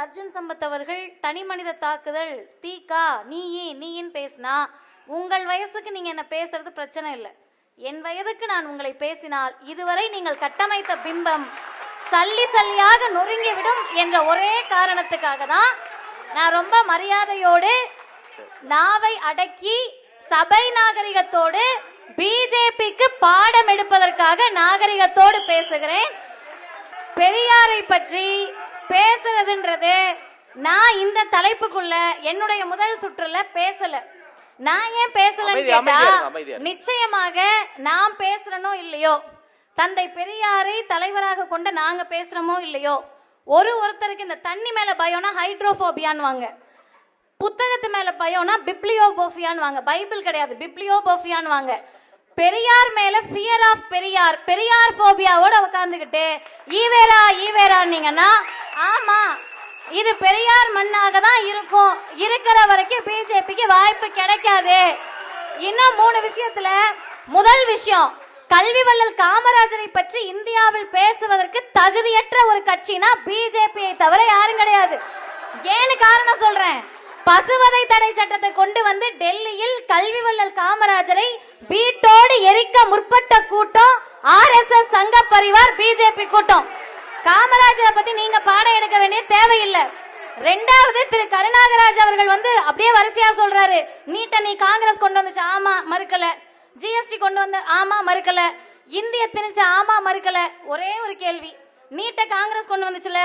அர்ஜுன் சம்பத் அவர்கள் தனி மனித தாக்குதல் தீகா நீயே நீயின் பேசினா? உங்கள் வயசுக்கு நீங்க என்ன பேசுறது பிரச்சனை இல்லை. என் வயதுக்கு நான் உங்களை பேசினால் இதுவரை நீங்கள் கட்டமைத்த பிம்பம் சல்லி சல்லியாக நொறுங்கிவிடும் என்ற ஒரே காரணத்துக்காக தான் நான் ரொம்ப மரியாதையோடு நாவை அடக்கி சபை நாகரிகத்தோடு பிஜேபிக்கு பாடம் எடுப்பதற்காக நாகரிகத்தோடு பேசுகிறேன். பெரியாரை பற்றி பேசுறதுன்றது நான் இந்த தலைப்புக்குள்ள என்னுடைய முதல் சுற்றுல பேசல. நான் ஏன் பேசலன்னு கேட்டா. நிச்சயமாக நான் பேசுறனோ இல்லையோ தந்தை பெரியாரை தலைவராக கொண்ட நாங்க பேசுறோமோ இல்லையோ ஒரு ஒருத்தருக்கு இந்த தண்ணி மேல பயம்னா ஹைட்ரோபோபியான்வாங்க புத்தகத்து மேல பயம்னா பிப்ளியோபோஃபியான்னு வாங்க பைபிள் கிடையாது பிப்ளியோபோஃபியான்னு வாங்க பெரியார் மேல ஃபியர் ஆஃப் பெரியார். பெரியார் போபியாவோட உட்காந்துக்கிட்டு ஈவேரா ஈவேரான்னீங்கன்னா ஆமா இது பெரியார் மண்ணாக தான் இருக்கும். இருக்கிற வரைக்கும் பிஜேபிக்கு வாய்ப்பு கிடைக்காது. இன்னும் மூணு விஷயத்துல முதல் விஷயம் கல்வி வள்ளல் காமராஜரை பற்றி இந்தியாவில் பேசுவதற்கு தகுதியற்ற ஒரு கட்சினா பிஜேபியை தவிர யாரும் கிடையாது. ஏன்னு காரணம் சொல்றேன். பசுவதை தடை சட்டத்தை கொண்டு வந்து டெல்லியில் கல்வி வள்ளல் காமராஜரை வீட்டோடு எரிக்க முற்பட்ட கூட்டம் ஆர்எஸ்எஸ் சங்க பரிவார் பிஜேபி கூட்டம். காமராஜரை பத்தி நீங்க பாடம் எடுக்க வேண்டிய தேவையில்லை. ரெண்டாவது திரு கருணாகராஜ் அவர்கள் வந்து அப்படியே வரிசையா சொல்றாரு. நீட்ட நீ காங்கிரஸ் கொண்டு வந்துச்சு ஆமா மறுக்கல. ஜிஎஸ்டி கொண்டு வந்த ஆமா மறுக்கல. இந்திய திணிச்சு ஆமா மறுக்கல. ஒரே ஒரு கேள்வி. நீட்ட காங்கிரஸ் கொண்டு வந்துச்சுல?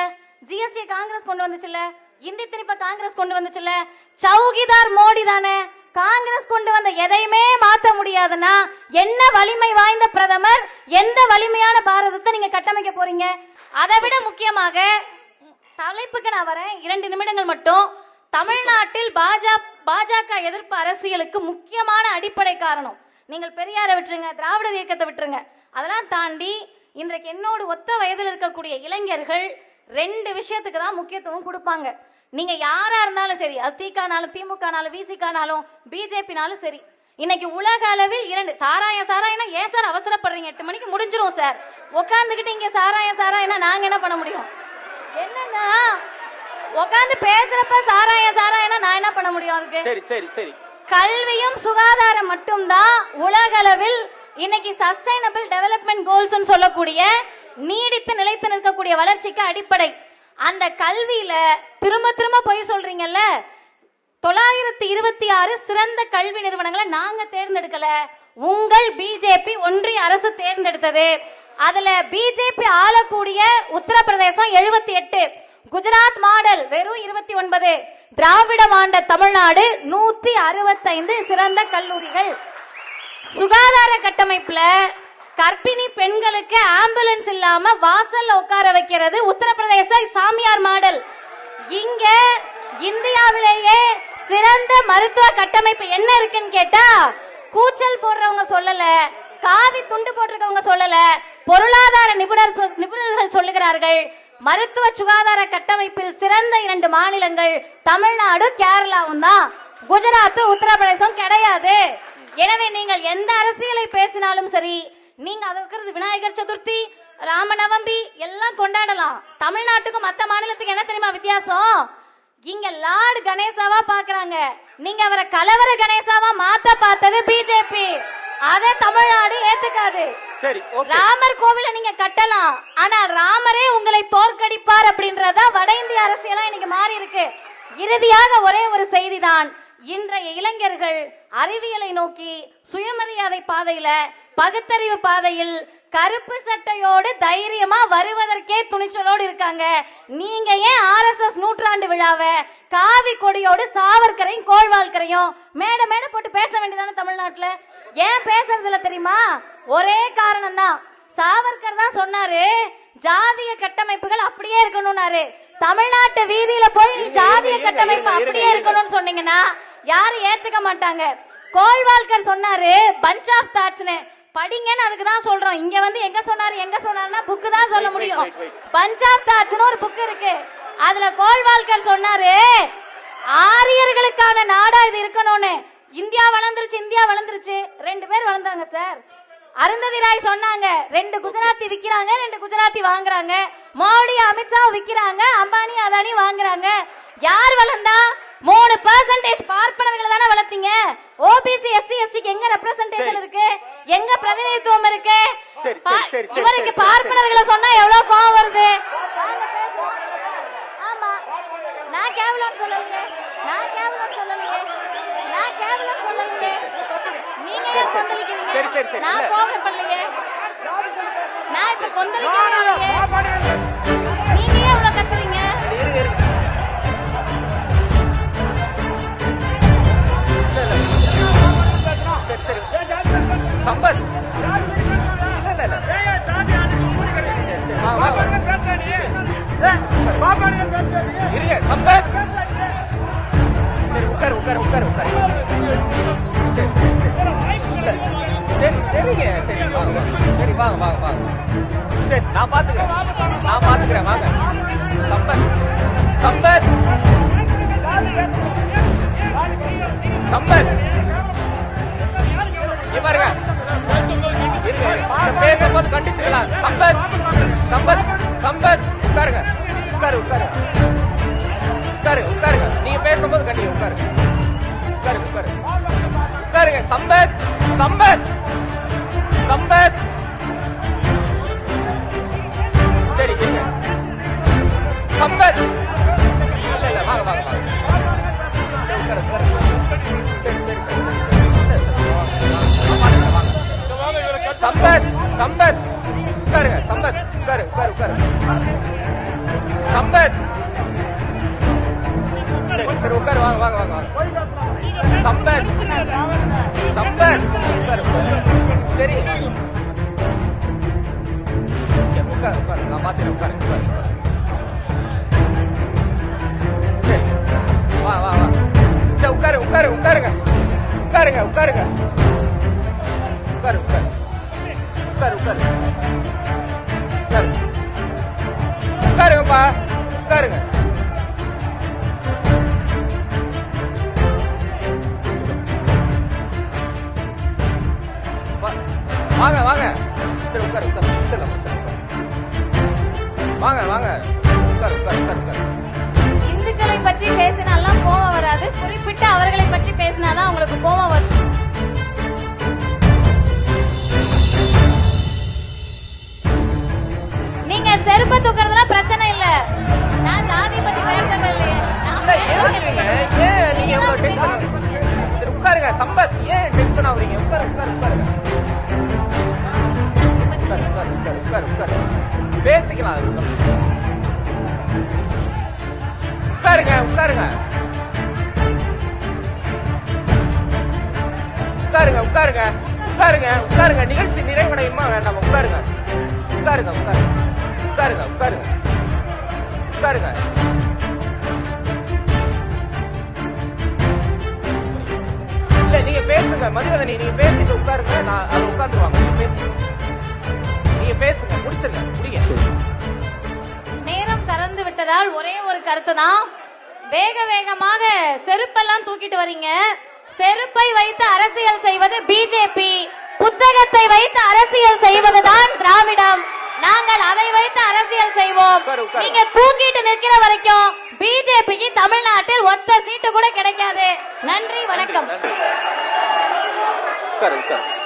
ஜிஎஸ்டி காங்கிரஸ் கொண்டு வந்துச்சுல? இந்தி திணிப்ப காங்கிரஸ் கொண்டு வந்துச்சுல சௌகிதார் மோடி தானே. காங்கிரஸ் கொண்டு வந்த எதையுமே மாத்த முடியாதுன்னா என்ன வலிமை வாய்ந்த பிரதமர் எந்த வலிமையான பாரதத்தை நீங்க கட்டமைக்க போறீங்க? அதை விட முக்கியமாக தலைப்புக்கு நான் வரேன். இரண்டு நிமிடங்கள் மட்டும். தமிழ்நாட்டில் பாஜக பாஜக எதிர்ப்பு அரசியலுக்கு முக்கியமான அடிப்படை காரணம். நீங்கள் பெரியாரை விட்டுருங்க திராவிடர் இயக்கத்தை விட்டுருங்க. அதெல்லாம் தாண்டி இன்றைக்கு என்னோடு ஒத்த வயதில் இருக்கக்கூடிய இளைஞர்கள் ரெண்டு விஷயத்துக்கு தான் முக்கியத்துவம் கொடுப்பாங்க. நீங்க யாரா இருந்தாலும் சரி அது திகானாலும் திமுகனாலும் விசிகானாலும் பிஜேபினாலும் சரி இன்னைக்கு உலக அளவில் இரண்டு சாராயம் சாராயம்னா ஏன் சார் அவசரப்படுறீங்க? எட்டு மணிக்கு முடிஞ்சிரும் சார். உட்காந்துக்கிட்டு இங்க சாராயம் சாராயம்னா நாங்க என்ன பண்ண முடியும்? என்னன்னா உட்காந்து பேசுறப்ப சாராயம் சாராயம்னா நான் என்ன பண்ண முடியும் அதுக்கு? சரி சரி சரி. கல்வியும் சுகாதாரம் மட்டும்தான் உலகளவில் இன்னைக்கு சஸ்டைனபிள் டெவலப்மெண்ட் கோல்ஸ் சொல்லக்கூடிய நீடித்து நிலைத்து நிற்கக்கூடிய வளர்ச்சிக்கு அடிப்படை. அந்த கல்வியில திரும்ப திரும்ப போய் சொல்றீங்கல்ல? தொள்ளாயிரத்தி இருபத்தி ஆறு சிறந்த கல்வி நிறுவனங்களை நாங்க தேர்ந்தெடுக்கல. உங்கள் பிஜேபி ஒன்றிய அரசு தேர்ந்தெடுத்தது. அதுல பிஜேபி ஆளக்கூடிய உத்தரப்பிரதேசம் எழுபத்தி எட்டு. குஜராத் மாடல் வெறும் இருபத்தி ஒன்பது. திராவிட மாண்ட தமிழ்நாடு நூத்தி அறுபத்தைந்து சிறந்த கல்லூரிகள். சுகாதார கட்டமைப்புல கர்ப்பிணி பெண்களுக்கு ஆம்புலன்ஸ் இல்லாம வாசல்ல உட்கார வைக்கிறது உத்தரப்பிரதேச சாமியார் மாடல். இங்க இந்தியாவிலேயே சிறந்த மருத்துவ கட்டமைப்பு என்ன இருக்குன்னு கேட்டா கூச்சல் போடுறவங்க சொல்லல காவி துண்டு போட்டிருக்கவங்க சொல்லல பொருளாதார நிபுணர் நிபுணர்கள் சொல்லுகிறார்கள் மருத்துவ சுகாதார கட்டமைப்பில் சிறந்த இரண்டு மாநிலங்கள் தமிழ்நாடு கேரளாவும் தான். குஜராத்தும் உத்தரப்பிரதேசம் கிடையாது. எனவே நீங்கள் எந்த அரசியலை பேசினாலும் சரி நீங்க அது இருக்கிறது விநாயகர் சதுர்த்தி ராமநவமி எல்லாம் கொண்டாடலாம். தமிழ்நாட்டுக்கும் மத்த மாநிலத்துக்கு என்ன தெரியுமா வித்தியாசம்? இங்க லார்டு கணேசாவா பாக்குறாங்க. நீங்க அவரை கலவர கணேசாவா மாத்த பார்த்தது பிஜேபி. அத தமிழ்நாடு ஏத்துக்காது. ராமர் கோவில நீங்க கட்டலாம். ஆனா ராமரே உங்களை தோற்கடிப்பார் அப்படின்றதா வட இந்திய அரசியலா இன்னைக்கு மாறி இருக்கு. இறுதியாக ஒரே ஒரு செய்திதான். இன்றைய இளைஞர்கள் அறிவியலை நோக்கி சுயமரியாதை பாதையில பகுத்தறிவு பாதையில் கருப்பு சட்டையோடு தைரியமா வருவதற்கே துணிச்சலோடு இருக்காங்க. நீங்க ஏன் ஆர்எஸ்எஸ் நூற்றாண்டு விழாவை காவி கொடியோடு சாவர்கரையும் கோழ்வாழ்கரையும் மேட மேட போட்டு பேச வேண்டியதானே தமிழ்நாட்டுல? ஏன் பேசுறது இல்ல தெரியுமா? ஒரே காரணம் தான் சாவர்கர் தான் சொன்னாரு ஜாதிய கட்டமைப்புகள் அப்படியே இருக்கணும்னாரு. தமிழ்நாட்டு வீதியில போய் நீ ஜாதிய கட்டமைப்பு அப்படியே. இருக்கணும்னு சொன்னீங்கன்னா யாரும் ஏத்துக்க மாட்டாங்க. கோல்வால்கர் சொன்னாரு பஞ்ச் ஆஃப் தாட்ஸ்னு படிங்கன்னு அதுக்கு தான் சொல்றோம். இங்க வந்து எங்க சொன்னாரு எங்க சொன்னாருன்னா புக்கு தான் சொல்ல முடியும். wait, wait. பஞ்ச் ஆஃப் தாட்ஸ்னு ஒரு புக் இருக்கு. அதுல கோல்வால்கர் சொன்னாரு ஆரியர்களுக்கான நாடா இது இருக்கணும்னு. இந்தியா வளர்ந்துருச்சு இந்தியா வளர்ந்துருச்சு. ரெண்டு பேர் வளர்ந்தாங்க சார். அருந்ததி ராய் சொன்னாங்க ரெண்டு குஜராத்தி விக்கிறாங்க ரெண்டு குஜராத்தி வாங்குறாங்க. மோடி அமித்ஷா விக்கிறாங்க அம்பானி அதானி வாங்குறாங்க. யார் வளர்ந்தா? மூணு பர்சன்டேஜ் பார்ப்பனர்களை தானே வளர்த்தீங்க. ஓபிசி எஸ்சி எஸ்டிக்கு எங்க ரெப்ரசன்டேஷன் இருக்கு? எங்க பிரதிநிதித்துவம் இருக்கு? சரி, பா- சரி, சரி, சரி, இவருக்கு பார்ப்பனர்களை சொன்னா எவ்வளவு கோவம் வருது? வாங்க பேசுவோம். ஆமா. நான் கேவலம் சொல்லலையே. நான் கேவலம் சொல்லலையே. நான் கேவலம் சொல்லலையே. நீங்க ஏன் கொந்தளிக்கிறீங்க? சரி, சரி, சரி, நான் இல்ல. கோவப்படலையே. நான் இப்ப கொந்தளிக்கிறேன் சம்பத். இல்ல இல்ல சரி, சரி. வா, வா, வா. இருங்க சம்பத். சரி உட்காரு உட்காரு உட்காரு உட்காரு. சரி சரி சரி. இல்ல சரி சரிங்க சரி வாங்க வாங்க. சரி வாங்க வாங்க வாங்க. சரி நான் பாத்துக்கிறேன். நான் பாத்துக்கிறேன் வாங்க. சம்பத். சம்பத். சம்பத். இங்க பாருங்க. பேசும்போது கண்டிச்சுக்கலாம். சம்பத் சம்பத் சம்பத் உட்காருங்க. உட்காரு உட்காரு. உட்காரு உட்காருங்க. நீங்க பேசும்போது கண்டி உட்காருங்க உட்காரு உட்காரு. உட்காருங்க. சம்பத் சம்பத் சம்பத். சம்பத். உட்காருங்க சம்பத். உட்காரு உட்காரு உட்காரு. சம்பத். சரி உட்காரு வாங்க வாங்க வாங்க வாங்க. சம்பத். சம்பத். உட்காரு சரி. உட்காரு உட்காரு. நான் பாத்துறேன் உட்காரு உட்காரு உட்காரு. வா வா வா. உட்காரு உட்காரு உட்காருங்க. உட்காருங்க உட்காருங்க. உட்காரு உட்காரு. உட்காரு உட்காரு. உட்காரு. உட்காருங்கப்பா உட்காருங்க. வாங்க வாங்க. சரி உட்காரு உட்காரு. உட்காரு வாங்க வாங்க. உட்காரு உட்காரு உட்காரு உட்காரு. இந்துக்களை பற்றி பேசினாலாம் கோவம் வராது. குறிப்பிட்டு அவர்களை பற்றி பேசினாதான் உங்களுக்கு கோவம் வரும். சம்பத் ஏன் டென்ஷன் ஆகுறீங்க உட்காரு உட்காரு உட்காருங்க உட்காரு உட்காரு உட்காரு உட்காரு உட்காரு. பேசிக்கலாம் அது உட்காருங்க உட்காருங்க. உட்காருங்க உட்காருங்க. உட்காருங்க உட்காருங்க. நிகழ்ச்சி நிறைவடையுமா வேண்டாம்? உட்காருங்க. உட்காருங்க உட்காருங்க. உட்காருங்க உட்காருங்க. உட்காருங்க. பேசுங்க. மதுவதனி நீங்க பேசிட்டு உட்காருங்க. நான் அது உட்காந்துருவாங்க. நீங்க பேசுங்க. நீங்க பேசுங்க. முடிச்சிருங்க. முடிங்க. நேரம் கடந்து விட்டதால் ஒரே ஒரு கருத்து தான். வேக வேகமாக செருப்பெல்லாம் தூக்கிட்டு வரீங்க. செருப்பை வைத்து அரசியல் செய்வது பிஜேபி புத்தகத்தை வைத்து அரசியல் செய்வதுதான் திராவிடம். நாங்கள் அதை வைத்து அரசியல் செய்வோம். நீங்க தூக்கிட்டு நிற்கிற வரைக்கும் பிஜேபிக்கு தமிழ்நாட்டில் ஒத்த சீட்டு கூட கிடைக்காது. நன்றி வணக்கம். நன்றி. உட்காரு உட்காரு